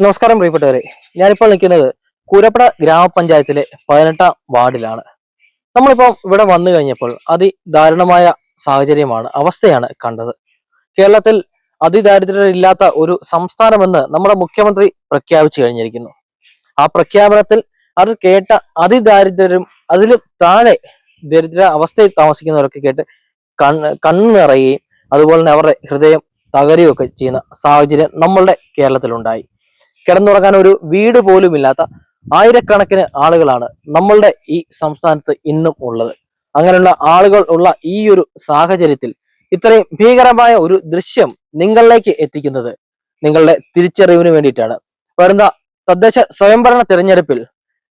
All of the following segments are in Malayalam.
നമസ്കാരം പ്രിയപ്പെട്ടവരെ. ഞാനിപ്പോൾ നിൽക്കുന്നത് കൂരപ്പട ഗ്രാമപഞ്ചായത്തിലെ പതിനെട്ടാം വാർഡിലാണ്. നമ്മളിപ്പോൾ ഇവിടെ വന്നു കഴിഞ്ഞപ്പോൾ അതിദാരുണമായ സാഹചര്യമാണ് അവസ്ഥയാണ് കണ്ടത്. കേരളത്തിൽ അതിദാരിദ്ര്യമില്ലാത്ത ഒരു സംസ്ഥാനമെന്ന് നമ്മുടെ മുഖ്യമന്ത്രി പ്രഖ്യാപിച്ചു കഴിഞ്ഞിരിക്കുന്നു. ആ പ്രഖ്യാപനത്തിൽ അത് കേട്ട അതിദാരിദ്ര്യരും അതിലും താഴെ ദരിദ്ര അവസ്ഥയിൽ താമസിക്കുന്നവരൊക്കെ കേട്ട് കണ്ണ് കണ്ണു നിറയുകയും അതുപോലെ തന്നെ അവരുടെ ഹൃദയം തകരുകയൊക്കെ ചെയ്യുന്ന സാഹചര്യം നമ്മളുടെ കേരളത്തിലുണ്ടായി. കിടന്നുറങ്ങാൻ ഒരു വീട് പോലും ഇല്ലാത്ത ആയിരക്കണക്കിന് ആളുകളാണ് നമ്മളുടെ ഈ സംസ്ഥാനത്ത് ഇന്നും ഉള്ളത്. അങ്ങനെയുള്ള ആളുകൾ ഉള്ള ഈ ഒരു സാഹചര്യത്തിൽ ഇത്രയും ഭീകരമായ ഒരു ദൃശ്യം നിങ്ങളിലേക്ക് എത്തിക്കുന്നത് നിങ്ങളുടെ തിരിച്ചറിവിന് വേണ്ടിയിട്ടാണ്. വരുന്ന തദ്ദേശ സ്വയംഭരണ തിരഞ്ഞെടുപ്പിൽ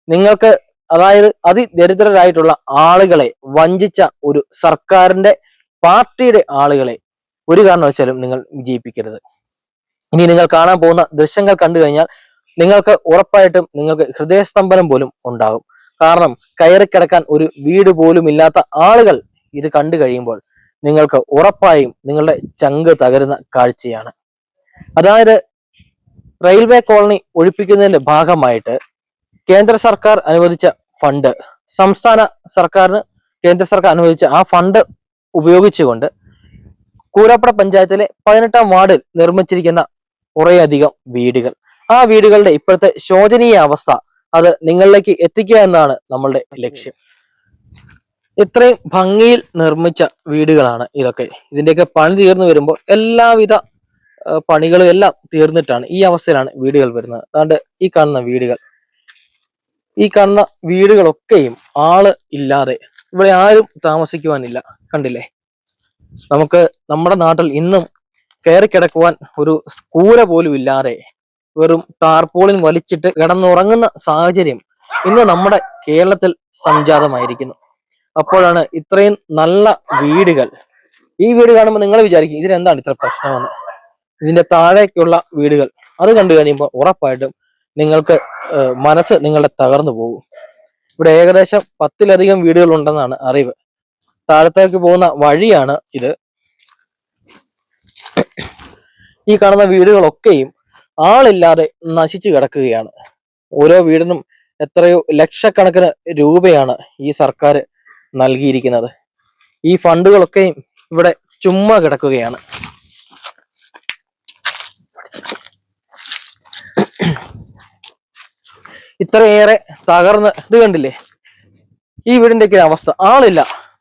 നിങ്ങൾക്ക് അതായത് അതിദരിദ്രരായിട്ടുള്ള ആളുകളെ വഞ്ചിച്ച ഒരു സർക്കാരിന്റെ പാർട്ടിയുടെ ആളുകളെ ഒരു കാരണവശാലും നിങ്ങൾ വിജയിപ്പിക്കരുത്. ഇനി നിങ്ങൾ കാണാൻ പോകുന്ന ദൃശ്യങ്ങൾ കണ്ടു കഴിഞ്ഞാൽ നിങ്ങൾക്ക് ഉറപ്പായിട്ടും നിങ്ങൾക്ക് ഹൃദയസ്തംഭനം പോലും ഉണ്ടാകും. കാരണം കയറി കിടക്കാൻ ഒരു വീട് പോലും ഇല്ലാത്ത ആളുകൾ ഇത് കണ്ടു കഴിയുമ്പോൾ നിങ്ങൾക്ക് ഉറപ്പായും നിങ്ങളുടെ ചങ്ക് തകരുന്ന കാഴ്ചയാണ്. അതായത് റെയിൽവേ കോളനി ഒഴിപ്പിക്കുന്നതിന്റെ ഭാഗമായിട്ട് കേന്ദ്ര സർക്കാർ അനുവദിച്ച ഫണ്ട് സംസ്ഥാന സർക്കാരിന് കേന്ദ്ര സർക്കാർ അനുവദിച്ച ആ ഫണ്ട് ഉപയോഗിച്ചുകൊണ്ട് കൂരപ്പട പഞ്ചായത്തിലെ പതിനെട്ടാം വാർഡിൽ നിർമ്മിച്ചിരിക്കുന്ന കുറേയധികം വീടുകൾ. ആ വീടുകളുടെ ഇപ്പോഴത്തെ ശോചനീയ അവസ്ഥ അത് നിങ്ങളിലേക്ക് എത്തിക്കുക എന്നാണ് നമ്മളുടെ ലക്ഷ്യം. ഇത്രയും ഭംഗിയിൽ നിർമ്മിച്ച വീടുകളാണ് ഇതൊക്കെ. ഇതിന്റെയൊക്കെ പണി തീർന്നു വരുമ്പോൾ എല്ലാവിധ പണികളും എല്ലാം തീർന്നിട്ടാണ് ഈ അവസ്ഥയിലാണ് വീടുകൾ വരുന്നത്. അതുകൊണ്ട് ഈ കാണുന്ന വീടുകൾ. ഈ കാണുന്ന വീടുകളൊക്കെയും ആൾ ഇല്ലാതെ ഇവിടെ ആരും താമസിക്കുവാനില്ല. കണ്ടില്ലേ? നമുക്ക് നമ്മുടെ നാട്ടിൽ ഇന്നും കയറി കിടക്കുവാൻ ഒരു കൂര പോലും ഇല്ലാതെ വെറും ടാർപോളിൻ വലിച്ചിട്ട് കിടന്നുറങ്ങുന്ന സാഹചര്യം ഇന്ന് നമ്മുടെ കേരളത്തിൽ സംജാതമായിരിക്കുന്നു. അപ്പോഴാണ് ഇത്രയും നല്ല വീടുകൾ. ഈ വീട് കാണുമ്പോൾ നിങ്ങൾ വിചാരിക്കും ഇതിനെന്താണ് ഇത്ര പ്രശ്നമെന്ന്? ഇതിന്റെ താഴേക്കുള്ള വീടുകൾ. അത് കണ്ടു കഴിയുമ്പോൾ ഉറപ്പായിട്ടും നിങ്ങൾക്ക് മനസ്സ് നിങ്ങളുടെ തകർന്നു പോകും. ഇവിടെ ഏകദേശം പത്തിലധികം വീടുകൾ ഉണ്ടെന്നാണ് അറിവ്. താഴത്തേക്ക് പോകുന്ന വഴിയാണ് ഇത്. ഈ കാണുന്ന വീടുകളൊക്കെയും ആളില്ലാതെ നശിച്ചു കിടക്കുകയാണ്. ഓരോ വീടിനും എത്രയോ ലക്ഷക്കണക്കിന് രൂപയാണ് ഈ സർക്കാർ നൽകിയിരിക്കുന്നത്. ഈ ഫണ്ടുകളൊക്കെയും ഇവിടെ ചുമ്മാ കിടക്കുകയാണ്. ഇത്രയേറെ തകർന്ന് ഇത് കണ്ടില്ലേ? ഈ വീടിന്റെയൊക്കെ അവസ്ഥ. ആളില്ല.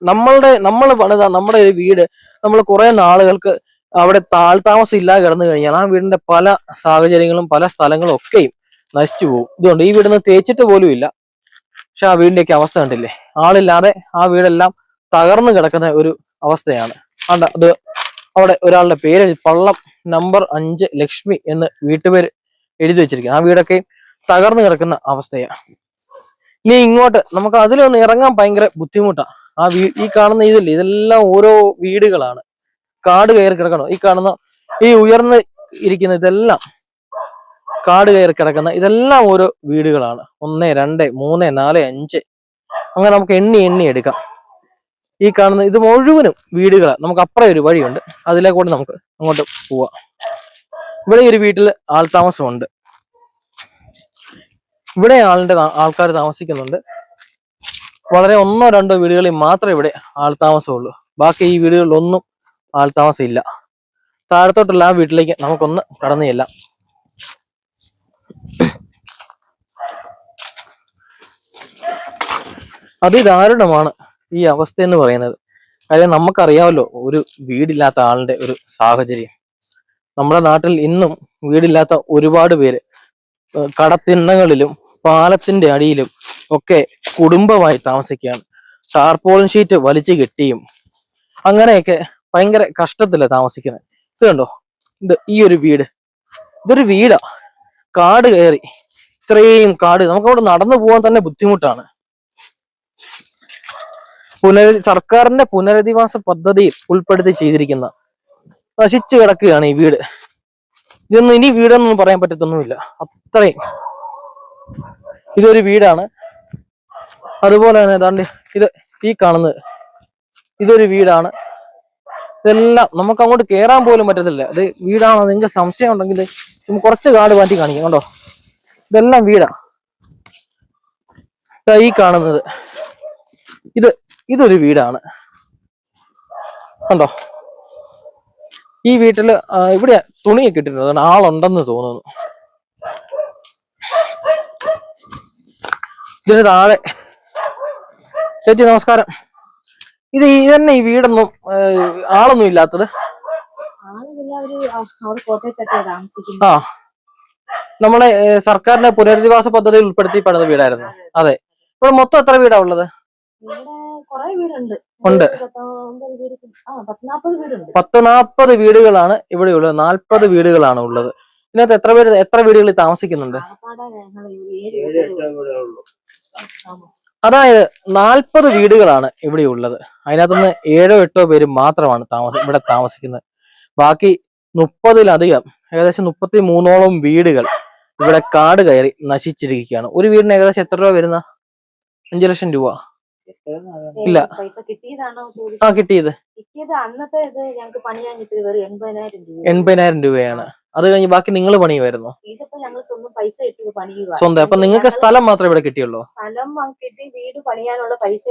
നമ്മളുടെ നമ്മൾ പണിത നമ്മുടെ ഒരു വീട് നമ്മൾ കുറെ നാളുകൾക്ക് അവിടെ താഴ് താമസം ഇല്ലാതെ കിടന്നു കഴിഞ്ഞാൽ ആ വീടിന്റെ പല സാഹചര്യങ്ങളും പല സ്ഥലങ്ങളും ഒക്കെയും നശിച്ചു പോകും. ഇതുകൊണ്ട് ഈ വീടിന്ന് തേച്ചിട്ട് പോലും ഇല്ല. പക്ഷെ ആ വീടിന്റെയൊക്കെ അവസ്ഥ കണ്ടില്ലേ? ആളില്ലാതെ ആ വീടെല്ലാം തകർന്നു കിടക്കുന്ന ഒരു അവസ്ഥയാണ്. അത് അവിടെ ഒരാളുടെ പേര് പള്ളം നമ്പർ അഞ്ച് ലക്ഷ്മി എന്ന് വീട്ടുപേര് എഴുതി വെച്ചിരിക്കുന്നത് ആ വീടൊക്കെ തകർന്നു കിടക്കുന്ന അവസ്ഥയാണ്. ഇനി ഇങ്ങോട്ട് നമുക്ക് അതിലൊന്ന് ഇറങ്ങാൻ ഭയങ്കര ബുദ്ധിമുട്ടാണ്. ആ വീ ഈ കാണുന്ന ഇതില്ലേ? ഇതെല്ലാം ഓരോ വീടുകളാണ്. കാട് കയറി കിടക്കണം. ഈ കാണുന്ന ഈ ഉയർന്ന് ഇരിക്കുന്ന ഇതെല്ലാം കാട് കയറി കിടക്കുന്ന ഇതെല്ലാം ഓരോ വീടുകളാണ്. ഒന്ന് രണ്ട് മൂന്ന് നാല് അഞ്ച്. അങ്ങനെ നമുക്ക് എണ്ണി എണ്ണി എടുക്കാം. ഈ കാണുന്ന ഇത് മുഴുവനും വീടുകളാണ്. നമുക്ക് അപ്പുറം ഒരു വഴിയുണ്ട്. അതിലെ കൂടെ നമുക്ക് അങ്ങോട്ട് പോവാം. ഇവിടെ ഒരു വീട്ടിൽ ആൾ താമസമുണ്ട്. ഇവിടെ ആളിന്റെ ആൾക്കാർ താമസിക്കുന്നുണ്ട്. വളരെ ഒന്നോ രണ്ടോ വീടുകളിൽ മാത്രമേ ഇവിടെ ആൾ താമസമുള്ളൂ. ബാക്കി ഈ വീടുകളിലൊന്നും ആൾതാമസം ഇല്ല താഴത്തോട്ടുള്ള ആ വീട്ടിലേക്ക് നമുക്കൊന്ന് കടന്നു ചെല്ലാം. അതിദാരുണമാണ് ഈ അവസ്ഥ എന്ന് പറയുന്നത്. കാര്യം നമുക്കറിയാമല്ലോ ഒരു വീടില്ലാത്ത ആളിന്റെ ഒരു സാഹചര്യം. നമ്മുടെ നാട്ടിൽ ഇന്നും വീടില്ലാത്ത ഒരുപാട് പേര് കടത്തിണ്ണകളിലും പാലത്തിന്റെ അടിയിലും ഒക്കെ കുടുംബമായി താമസിക്കുകയാണ്. ടാർപോളിൻ ഷീറ്റ് വലിച്ചു കെട്ടിയും അങ്ങനെയൊക്കെ ഭയങ്കര കഷ്ടത്തില താമസിക്കുന്നത് ഇത് കണ്ടോ? ഇത് ഈ ഒരു വീട്. ഇതൊരു വീടാ. കാട് കയറി. ഇത്രയും കാട്. നമുക്ക് അവിടെ നടന്നു പോകാൻ തന്നെ ബുദ്ധിമുട്ടാണ്. പുനര സർക്കാരിന്റെ പുനരധിവാസ പദ്ധതിയിൽ ഉൾപ്പെടുത്തി ചെയ്തിരിക്കുന്ന നശിച്ചു കിടക്കുകയാണ് ഈ വീട്. ഇതൊന്നും ഇനി വീടൊന്നും പറയാൻ പറ്റത്തൊന്നുമില്ല. അത്രയും. ഇതൊരു വീടാണ്. അതുപോലെ തന്നെ ഇത് ഈ കാണുന്നത് ഇതൊരു വീടാണ്. ഇതെല്ലാം നമുക്ക് അങ്ങോട്ട് കയറാൻ പോലും പറ്റത്തില്ല. അത് വീടാണോ നിങ്ങൾക്ക് സംശയം ഉണ്ടെങ്കിൽ കുറച്ച് കാട് മാറ്റി കാണിക്കാം കണ്ടോ? ഇതെല്ലാം വീടാ. ഈ കാണുന്നത്. ഇത് ഇതൊരു വീടാണ്. കണ്ടോ? ഈ വീട്ടിൽ ഇവിടെ തുണിയൊക്കെ ഇട്ടിട്ടുണ്ട് ആളുണ്ടെന്ന് തോന്നുന്നു. ഇതിന് താഴെ. ചേച്ചി നമസ്കാരം. ഇത് ഈ തന്നെ ഈ വീടൊന്നും ആളൊന്നും ഇല്ലാത്തത്? ആ നമ്മളെ സർക്കാരിന്റെ പുനരധിവാസ പദ്ധതിയിൽ ഉൾപ്പെടുത്തി പണിത വീടായിരുന്നു. അതെ ഇപ്പൊ മൊത്തം എത്ര വീടാ ഉള്ളത്? ഉണ്ട്. പത്ത് നാപ്പത് വീടുകളാണ് ഇവിടെ ഉള്ളത്. നാൽപ്പത് വീടുകളാണ് ഉള്ളത്. ഇതിനകത്ത് എത്ര പേര് എത്ര വീടുകളിൽ താമസിക്കുന്നുണ്ട്? അതായത് നാൽപ്പത് വീടുകളാണ് ഇവിടെ ഉള്ളത്. അതിനകത്തുനിന്ന് ഏഴോ എട്ടോ പേര് മാത്രമാണ് താമസ ഇവിടെ താമസിക്കുന്നത്. ബാക്കി മുപ്പതിലധികം ഏകദേശം മുപ്പത്തി മൂന്നോളം വീടുകൾ ഇവിടെ കാട് കയറി നശിച്ചിരിക്കുകയാണ്. ഒരു വീടിന് ഏകദേശം എത്ര രൂപ വരുന്ന? അഞ്ചു ലക്ഷം രൂപ. ഇല്ല. ആ കിട്ടിയത്. എൺപതിനായിരം രൂപയാണ്. അത് കഴിഞ്ഞ് ബാക്കി നിങ്ങൾ പണിയുമായിരുന്നു ഇതിപ്പോ ഞങ്ങൾ സ്വന്തം പൈസ ഇട്ട് പണിയുക സ്വന്തം. അപ്പൊ നിങ്ങൾക്ക് സ്ഥലം മാത്രമേ ഇവിടെ കിട്ടിയുള്ളൂ? സ്ഥലം കിട്ടി വീട് പണിയാനുള്ള പൈസ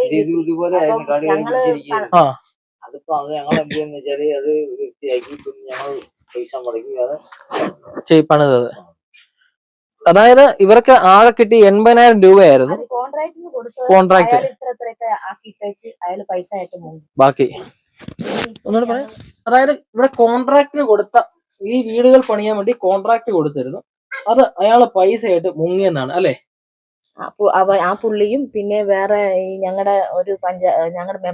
അതിപ്പോ അത് ഞങ്ങൾ എന്ത് ചെയ്യുന്ന വെച്ചാൽ അത് വൃത്തിയാക്കി പിന്നെ ഞങ്ങൾ പൈസ മുടക്കി അത് പണിതത് അതായത് ഇവർക്ക് ആകെ കിട്ടി എൺപതിനായിരം രൂപയായിരുന്നു. കോൺട്രാക്ട്. ബാക്കി. ഒന്നുകൂടെ പറയാം. അതായത് ഇവിടെ കോൺട്രാക്ടിന് കൊടുത്ത ഈ വീടുകൾ പണിയാൻ വേണ്ടി കോൺട്രാക്ട് കൊടുത്തിരുന്നു. അത് അയാൾ പൈസയായിട്ട് മുങ്ങിയെന്നാണ് അല്ലെ? ആ പുള്ളിയും പിന്നെ വേറെ ഈ ഞങ്ങളുടെ ഒരു പഞ്ചാ ഞങ്ങളുടെ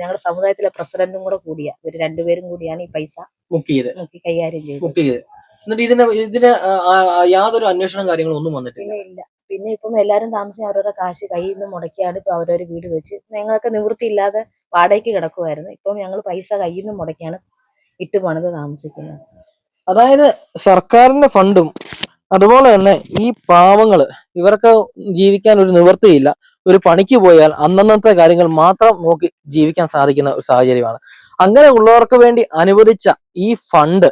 ഞങ്ങളുടെ സമുദായത്തിലെ പ്രസിഡന്റും കൂടെ കൂടിയാ. ഇവർ രണ്ടുപേരും കൂടിയാണ് ഈ പൈസ മുക്കിയത്. കൈകാര്യം ചെയ്തത്. എന്നിട്ട് ഇതിന് ഇതിന് യാതൊരു അന്വേഷണം കാര്യങ്ങളും ഒന്നും വന്നിട്ടില്ല. പിന്നെ ഇല്ല. പിന്നെ ഇപ്പം എല്ലാരും താമസിച്ച് അവരവരുടെ കാശ് കയ്യിൽ നിന്ന് മുടക്കിയാണ് ഇപ്പൊ അവരൊരു വീട് വെച്ച്. ഞങ്ങളൊക്കെ നിവൃത്തിയില്ലാതെ വാടകയ്ക്ക് കിടക്കുമായിരുന്നു ഇപ്പം ഞങ്ങൾ പൈസ കയ്യിൽ നിന്ന് മുടക്കിയാണ് ഇട്ട് പണിത് താമസിക്കുന്നത്. അതായത് സർക്കാരിന്റെ ഫണ്ടും അതുപോലെ തന്നെ ഈ പാവങ്ങൾ ഇവർക്ക് ജീവിക്കാൻ ഒരു നിവൃത്തിയില്ല. ഒരു പണിക്ക് പോയാൽ അന്നന്നത്തെ കാര്യങ്ങൾ മാത്രം നോക്കി ജീവിക്കാൻ സാധിക്കുന്ന ഒരു സാഹചര്യമാണ്. അങ്ങനെ ഉള്ളവർക്ക് വേണ്ടി അനുവദിച്ച ഈ ഫണ്ട്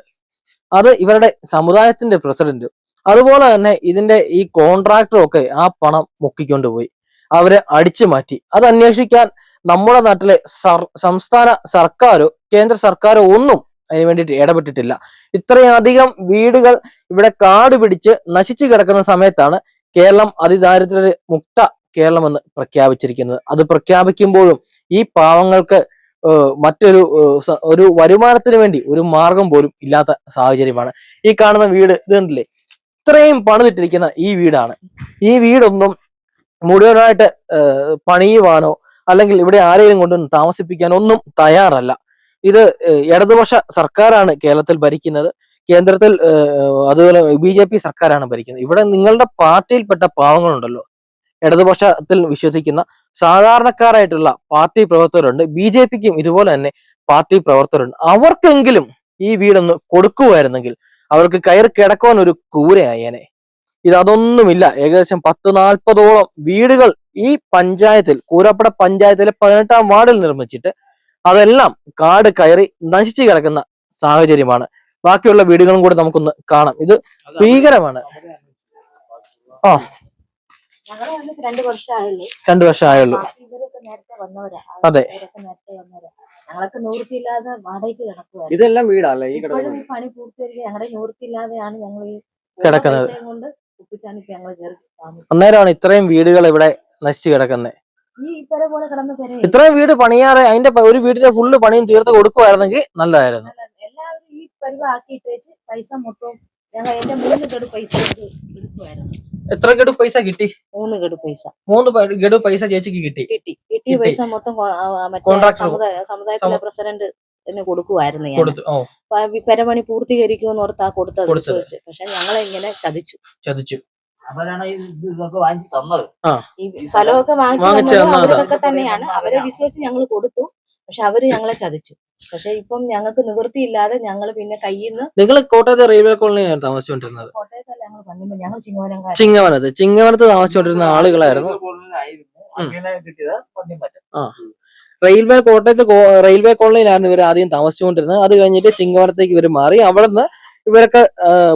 അത് ഇവരുടെ സമുദായത്തിന്റെ പ്രസിഡന്റ് അതുപോലെ തന്നെ ഇതിന്റെ ഈ കോൺട്രാക്ടറും ഒക്കെ ആ പണം മുക്കിക്കൊണ്ടുപോയി അവരെ അടിച്ചു മാറ്റി. അത് അന്വേഷിക്കാൻ നമ്മുടെ നാട്ടിലെ സംസ്ഥാന സർക്കാരോ കേന്ദ്ര സർക്കാരോ ഒന്നും അതിന് വേണ്ടിയിട്ട് ഇടപെട്ടിട്ടില്ല. ഇത്രയധികം വീടുകൾ ഇവിടെ കാട് പിടിച്ച് നശിച്ചു കിടക്കുന്ന സമയത്താണ് കേരളം അതിദാരിദ്ര്യ മുക്ത കേരളമെന്ന് പ്രഖ്യാപിച്ചിരിക്കുന്നത്. അത് പ്രഖ്യാപിക്കുമ്പോഴും ഈ പാവങ്ങൾക്ക് മറ്റൊരു ഒരു വരുമാനത്തിന് വേണ്ടി ഒരു മാർഗം പോലും ഇല്ലാത്ത സാഹചര്യമാണ്. ഈ കാണുന്ന വീട് ഇത് ഇത്രയും പണിതിട്ടിരിക്കുന്ന ഈ വീടാണ്. ഈ വീടൊന്നും മുഴുവനായിട്ട് പണിയുവാനോ അല്ലെങ്കിൽ ഇവിടെ ആരെയും കൊണ്ടൊന്നും താമസിപ്പിക്കാനോ ഒന്നും തയ്യാറല്ല. ഇത് ഇടതുപക്ഷ സർക്കാരാണ് കേരളത്തിൽ ഭരിക്കുന്നത്. കേന്ദ്രത്തിൽ അതുപോലെ ബി ജെ പി സർക്കാരാണ് ഭരിക്കുന്നത്. ഇവിടെ നിങ്ങളുടെ പാർട്ടിയിൽപ്പെട്ട പാവങ്ങളുണ്ടല്ലോ. ഇടതുപക്ഷത്തിൽ വിശ്വസിക്കുന്ന സാധാരണക്കാരായിട്ടുള്ള പാർട്ടി പ്രവർത്തകരുണ്ട്. ബി ജെ പിക്കും ഇതുപോലെ തന്നെ പാർട്ടി പ്രവർത്തകരുണ്ട്. അവർക്കെങ്കിലും ഈ വീടൊന്ന് കൊടുക്കുമായിരുന്നെങ്കിൽ അവർക്ക് കയറി കിടക്കുവാൻ ഒരു കൂരയായേനെ. ഇത് അതൊന്നുമില്ല. ഏകദേശം പത്ത് നാൽപ്പതോളം വീടുകൾ ഈ പഞ്ചായത്തിൽ കൂരപ്പട പഞ്ചായത്തിലെ പതിനെട്ടാം വാർഡിൽ നിർമ്മിച്ചിട്ട് അതെല്ലാം കാട് കയറി നശിച്ചു കിടക്കുന്ന സാഹചര്യമാണ്. ബാക്കിയുള്ള വീടുകളും കൂടെ നമുക്കൊന്ന് കാണാം. ഇത് ഭീകരമാണ്. ആ. രണ്ട് വർഷം ആയുള്ളൂ ബാക്കി ഇവരൊക്കെ നേരത്തെ വന്നവരാ. അതെ. ഞങ്ങളൊക്കെ നിവൃത്തിയില്ലാതെ വാടകയ്ക്ക് ഇതെല്ലാം വീടാല്ലേ ഈ പണി പൂർത്തീകരിക്കുക ഞങ്ങളുടെ നിവൃത്തിയില്ലാതെയാണ് ഞങ്ങൾ ഈ കിടക്കുന്നത്. അന്നേരമാണ് ഇത്രയും വീടുകൾ ഇവിടെ നശിച്ചു കിടക്കുന്നത് ഇത്രയും വീട് പണിയാതെ അതിന്റെ ഒരു വീടിന്റെ ഫുള്ള് പണിയും തീർത്ത് കൊടുക്കുമായിരുന്നെങ്കിൽ നല്ലതായിരുന്നു. എല്ലാവരും ഈ പരിവാക്കിയിട്ട് വെച്ച് പൈസ മൊത്തം ഞങ്ങൾ എന്റെ മൂന്ന് ഗഡു പൈസ എത്ര ഗഡു പൈസ കിട്ടി? മൂന്ന് ഗഡു പൈസ. മൂന്ന് ഗഡു പൈസ ചേച്ചിക്ക് കിട്ടി. കിട്ടി. കിട്ടിയ പൈസ മൊത്തം സമുദായത്തിലെ പ്രസിഡന്റ് എന്നെ കൊടുക്കുമായിരുന്നു ഞാൻ. ഓ. പെരമണി പൂർത്തീകരിക്കുമെന്ന് ഓർത്താ കൊടുത്തത് കൊടുത്തത്. പക്ഷെ ഞങ്ങളെ ഇങ്ങനെ ചതിച്ചു. ചതിച്ചു. അവരാണ് ഇത് ഇതൊക്കെ വാങ്ങിച്ച് തന്നത്. ഈ സ്ഥലമൊക്കെ വാങ്ങിച്ചു. അവരൊക്കെ തന്നെയാണ്. അവരെ വിശ്വസിച്ച് ഞങ്ങൾ കൊടുത്തു. പക്ഷെ അവർ ഞങ്ങളെ ചതിച്ചു. പക്ഷെ ഇപ്പം ഞങ്ങൾക്ക് നിവൃത്തിയില്ലാതെ ഞങ്ങൾ പിന്നെ കയ്യിൽ നിന്ന് നിങ്ങൾ കോട്ടയത്തെ റെയിൽവേ കോളനിയാണ് താമസിച്ചുകൊണ്ടിരുന്നത്. കോട്ടയത്തല്ല ഞങ്ങൾ ചിങ്ങവനത്ത്. ചിങ്ങവനത്ത് താമസിച്ചുകൊണ്ടിരുന്ന ആളുകളായിരുന്നു. റെയിൽവേ കോട്ടയത്ത് റെയിൽവേ കോളനിയിലായിരുന്നു ഇവർ ആദ്യം താമസിച്ചുകൊണ്ടിരുന്നത്. അത് കഴിഞ്ഞിട്ട് ചിങ്ങവനത്തേക്ക് ഇവർ മാറി. അവിടെ നിന്ന് ഇവരൊക്കെ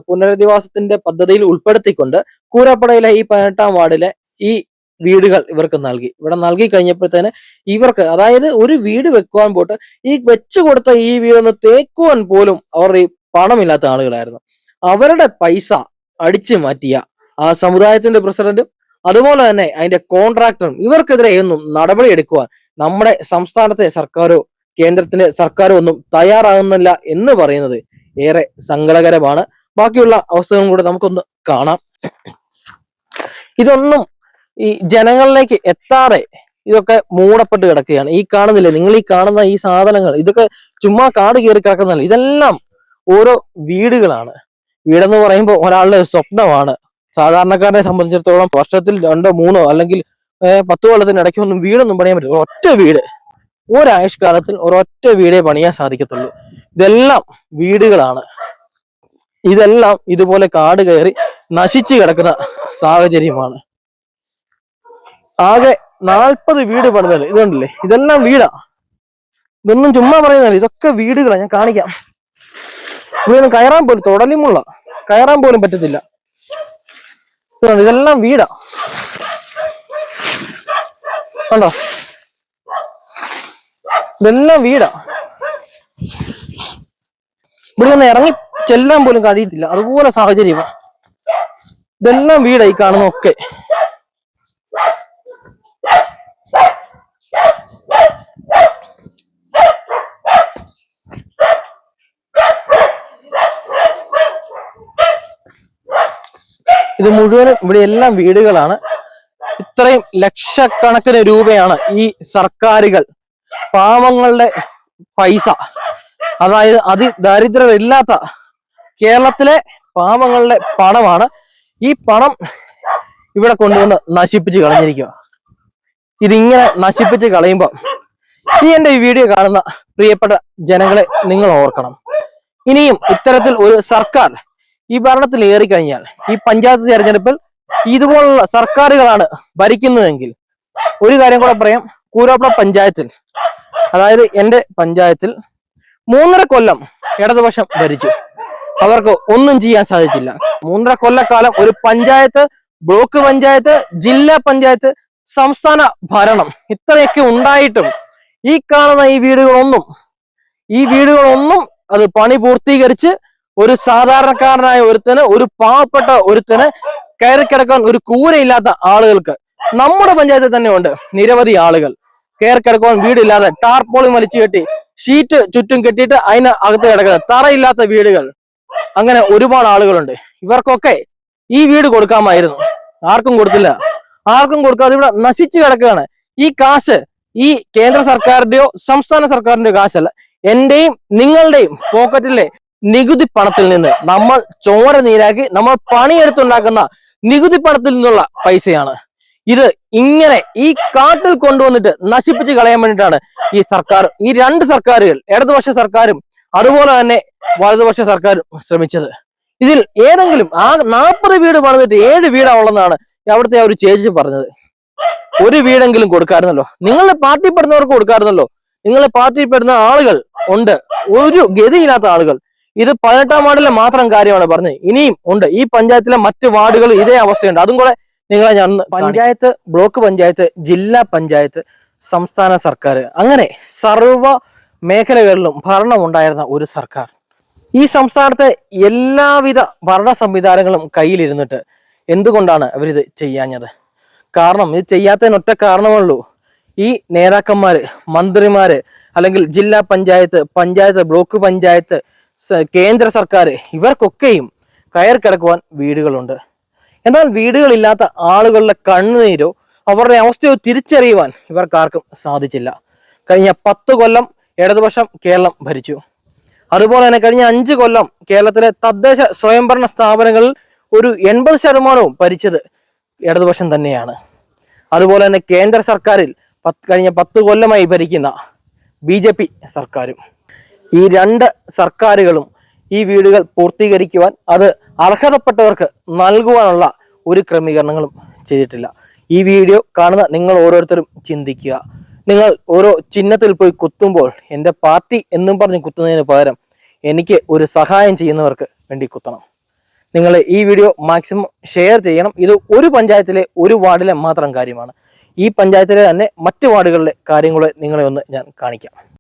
പുനരധിവാസത്തിന്റെ പദ്ധതിയിൽ ഉൾപ്പെടുത്തിക്കൊണ്ട് കൂരപ്പടയിലെ ഈ പതിനെട്ടാം വാർഡിലെ ഈ വീടുകൾ ഇവർക്ക് നൽകി. ഇവിടെ നൽകി കഴിഞ്ഞപ്പോഴത്തേന് ഇവർക്ക് അതായത് ഒരു വീട് വെക്കുവാൻ പോട്ട് ഈ വെച്ചു കൊടുത്ത ഈ വീടൊന്ന് തേക്കുവാൻ പോലും അവർ ഈ പണമില്ലാത്ത ആളുകളായിരുന്നു. അവരുടെ പൈസ അടിച്ചു മാറ്റിയ ആ സമുദായത്തിന്റെ പ്രസിഡന്റും അതുപോലെ തന്നെ അതിന്റെ കോൺട്രാക്ടറും ഇവർക്കെതിരെ ഒന്നും നടപടി എടുക്കുവാൻ നമ്മുടെ സംസ്ഥാനത്തെ സർക്കാരോ കേന്ദ്രത്തിന്റെ സർക്കാരോ ഒന്നും തയ്യാറാകുന്നില്ല എന്ന് പറയുന്നത് ഏറെ സങ്കടകരമാണ്. ബാക്കിയുള്ള അവസ്ഥകളും കൂടെ നമുക്കൊന്ന് കാണാം. ഇതൊന്നും ഈ ജനങ്ങളിലേക്ക് എത്താതെ ഇതൊക്കെ മൂടപ്പെട്ട് കിടക്കുകയാണ്. ഈ കാണുന്നില്ലേ? നിങ്ങൾ ഈ കാണുന്ന ഈ സാധനങ്ങൾ ഇതൊക്കെ ചുമ്മാ കാട് കയറി കിടക്കുന്നതല്ല. ഇതെല്ലാം ഓരോ വീടുകളാണ്. വീടെന്ന് പറയുമ്പോൾ ഒരാളുടെ സ്വപ്നമാണ്. സാധാരണക്കാരനെ സംബന്ധിച്ചിടത്തോളം വർഷത്തിൽ രണ്ടോ മൂന്നോ അല്ലെങ്കിൽ പത്ത് കൊല്ലത്തിന് ഇടയ്ക്കൊന്നും വീടൊന്നും പണിയാൻ പറ്റില്ല. ഒറ്റ വീട്. ഒരായുഷ്കാലത്തിൽ ഒരൊറ്റ വീടേ പണിയാൻ സാധിക്കത്തുള്ളൂ. ഇതെല്ലാം വീടുകളാണ്. ഇതെല്ലാം ഇതുപോലെ കാട് കയറി നശിച്ചു കിടക്കുന്ന സാഹചര്യമാണ്. ആകെ നാൽപ്പത് വീട് പണിതൽ ഇതുണ്ടല്ലേ ഇതെല്ലാം വീടാ. ഇതൊന്നും ചുമ്മാ പറയുന്നില്ല ഇതൊക്കെ വീടുകളാണ് ഞാൻ കാണിക്കാം. ഇവിടെ കയറാൻ പോലും തുടലിമുള്ള. കയറാൻ പോലും പറ്റത്തില്ല. ഇതെല്ലാം വീടാ. കണ്ടോ? ഇതെല്ലാം വീടാ. ഇവിടെ ഒന്ന് ഇറങ്ങി ചെല്ലാൻ പോലും കഴിയത്തില്ല. അതുപോലെ സാഹചര്യമാണ് ഇതെല്ലാം വീടായി കാണുന്നൊക്കെ ഇത് മുഴുവനും ഇവിടെ എല്ലാം വീടുകളാണ്. ഇത്രയും ലക്ഷക്കണക്കിന് രൂപയാണ് ഈ സർക്കാരുകൾ പാവങ്ങളുടെ പൈസ. അതായത് അതി ദാരിദ്ര്യമില്ലാത്ത കേരളത്തിലെ പാവങ്ങളുടെ പണമാണ്. ഈ പണം ഇവിടെ കൊണ്ടുവന്ന് നശിപ്പിച്ച് കളഞ്ഞിരിക്കുക ഇതിങ്ങനെ നശിപ്പിച്ച് കളയുമ്പോൾ ഈ എന്റെ ഈ വീഡിയോ കാണുന്ന പ്രിയപ്പെട്ട ജനങ്ങളെ നിങ്ങൾ ഓർക്കണം. ഇനിയും ഇത്തരത്തിൽ ഒരു സർക്കാർ ഈ ഭരണത്തിൽ ഏറിക്കഴിഞ്ഞാൽ ഈ പഞ്ചായത്ത് തെരഞ്ഞെടുപ്പിൽ ഇതുപോലുള്ള സർക്കാരുകളാണ് ഭരിക്കുന്നതെങ്കിൽ ഒരു കാര്യം കൂടെ പറയാം. കൂരോപ്പുഴ പഞ്ചായത്തിൽ അതായത് എന്റെ പഞ്ചായത്തിൽ മൂന്നര കൊല്ലം ഇടതുപക്ഷം ഭരിച്ചു. അവർക്ക് ഒന്നും ചെയ്യാൻ സാധിച്ചില്ല. മൂന്നര കൊല്ലക്കാലം ഒരു പഞ്ചായത്ത് ബ്ലോക്ക് പഞ്ചായത്ത് ജില്ലാ പഞ്ചായത്ത് സംസ്ഥാന ഭരണം ഇത്രയൊക്കെ ഉണ്ടായിട്ടും ഈ കാണുന്ന ഈ വീടുകളൊന്നും ഈ വീടുകളൊന്നും അത് പണി പൂർത്തീകരിച്ച് ഒരു സാധാരണക്കാരനായ ഒരുത്തന് ഒരു പാവപ്പെട്ട ഒരുത്തന് കയറി കിടക്കാൻ ഒരു കൂരയില്ലാത്ത ആളുകൾക്ക് നമ്മുടെ പഞ്ചായത്തിൽ തന്നെ ഉണ്ട് നിരവധി ആളുകൾ. കയറി കിടക്കുവാൻ വീടില്ലാതെ ടാർപോളി വലിച്ചു കെട്ടി ഷീറ്റ് ചുറ്റും കെട്ടിയിട്ട് അതിന് അകത്ത് കിടക്കുന്നത്. തറയില്ലാത്ത വീടുകൾ. അങ്ങനെ ഒരുപാട് ആളുകളുണ്ട്. ഇവർക്കൊക്കെ ഈ വീട് കൊടുക്കാമായിരുന്നു. ആർക്കും കൊടുത്തില്ല. ആർക്കും കൊടുക്കാതെ ഇവിടെ നശിച്ചു കിടക്കുകയാണ്. ഈ കാശ് ഈ കേന്ദ്ര സർക്കാരിന്റെയോ സംസ്ഥാന സർക്കാരിന്റെയോ കാശല്ല. എന്റെയും നിങ്ങളുടെയും പോക്കറ്റിലെ നികുതി പണത്തിൽ നിന്ന് നമ്മൾ ചോര നീരാക്കി നമ്മൾ പണിയെടുത്തുണ്ടാക്കുന്ന നികുതി പണത്തിൽ നിന്നുള്ള പൈസയാണ്. ഇത് ഇങ്ങനെ ഈ കാട്ടിൽ കൊണ്ടുവന്നിട്ട് നശിപ്പിച്ച് കളയാൻ വേണ്ടിയിട്ടാണ് ഈ സർക്കാർ ഈ രണ്ട് സർക്കാരുകൾ ഇടതുപക്ഷ സർക്കാരും അതുപോലെ തന്നെ വലതുപക്ഷ സർക്കാരും ശ്രമിച്ചത്. ഇതിൽ ഏതെങ്കിലും ആ നാൽപ്പത് വീട് പണിതിട്ട് ഏഴ് വീടാ ഉള്ളതെന്നാണ് അവിടുത്തെ ഒരു ചേച്ചി പറഞ്ഞത്. ഒരു വീടെങ്കിലും കൊടുക്കാറുണ്ടല്ലോ നിങ്ങളുടെ പാർട്ടി പെടുന്നവർക്ക് കൊടുക്കാറുണ്ടല്ലോ നിങ്ങളെ പാർട്ടിയിൽ പെടുന്ന ആളുകൾ ഉണ്ട്. ഒരു ഗതിയില്ലാത്ത ആളുകൾ. ഇത് പതിനെട്ടാം വാർഡിലെ മാത്രം കാര്യമാണ് പറഞ്ഞത്. ഇനിയും ഉണ്ട്. ഈ പഞ്ചായത്തിലെ മറ്റ് വാർഡുകൾ ഇതേ അവസ്ഥയുണ്ട്. അതും കൂടെ നിങ്ങളെ ഞാൻ പഞ്ചായത്ത് ബ്ലോക്ക് പഞ്ചായത്ത് ജില്ലാ പഞ്ചായത്ത് സംസ്ഥാന സർക്കാർ അങ്ങനെ സർവ മേഖലകളിലും ഭരണം ഉണ്ടായിരുന്ന ഒരു സർക്കാർ. ഈ സംസ്ഥാനത്തെ എല്ലാവിധ ഭരണ സംവിധാനങ്ങളും കയ്യിലിരുന്നിട്ട് എന്തുകൊണ്ടാണ് അവരിത് ചെയ്യാഞ്ഞത്? കാരണം ഇത് ചെയ്യാത്തതിനൊറ്റ കാരണമുള്ളൂ. ഈ നേതാക്കന്മാർ മന്ത്രിമാര് അല്ലെങ്കിൽ ജില്ലാ പഞ്ചായത്ത് പഞ്ചായത്ത് ബ്ലോക്ക് പഞ്ചായത്ത് കേന്ദ്ര സർക്കാർ ഇവർക്കൊക്കെയും കയർ കിടക്കുവാൻ വീടുകളുണ്ട്. എന്നാൽ വീടുകളില്ലാത്ത ആളുകളുടെ കണ്ണുനീരോ അവരുടെ അവസ്ഥയോ തിരിച്ചറിയുവാൻ ഇവർക്കാർക്കും സാധിച്ചില്ല. കഴിഞ്ഞ പത്ത് കൊല്ലം ഇടതുപക്ഷം കേരളം ഭരിച്ചു. അതുപോലെ തന്നെ കഴിഞ്ഞ അഞ്ച് കൊല്ലം കേരളത്തിലെ തദ്ദേശ സ്വയംഭരണ സ്ഥാപനങ്ങളിൽ ഒരു എൺപത് ശതമാനവും ഭരിച്ചത് ഇടതുപക്ഷം തന്നെയാണ്. അതുപോലെ തന്നെ കേന്ദ്ര സർക്കാരിൽ കഴിഞ്ഞ പത്ത് കൊല്ലമായി ഭരിക്കുന്ന ബി സർക്കാരും. ഈ രണ്ട് സർക്കാരുകളും ഈ വീടുകൾ പൂർത്തീകരിക്കുവാൻ അത് അർഹതപ്പെട്ടവർക്ക് നൽകുവാനുള്ള ഒരു ക്രമീകരണങ്ങളും ചെയ്തിട്ടില്ല. ഈ വീഡിയോ കാണുന്ന നിങ്ങൾ ഓരോരുത്തരും ചിന്തിക്കുക. നിങ്ങൾ ഓരോ ചിഹ്നത്തിൽ പോയി കുത്തുമ്പോൾ എന്റെ പാർട്ടി എന്നും പറഞ്ഞ് കുത്തുന്നതിന് പകരം എനിക്ക് ഒരു സഹായം ചെയ്യുന്നവർക്ക് വേണ്ടി കുത്തണം. നിങ്ങൾ ഈ വീഡിയോ മാക്സിമം ഷെയർ ചെയ്യണം. ഇത് ഒരു പഞ്ചായത്തിലെ ഒരു വാർഡിലെ മാത്രം കാര്യമാണ്. ഈ പഞ്ചായത്തിലെ തന്നെ മറ്റു വാർഡുകളിലെ കാര്യങ്ങളെ നിങ്ങളെ ഒന്ന് ഞാൻ കാണിക്കാം.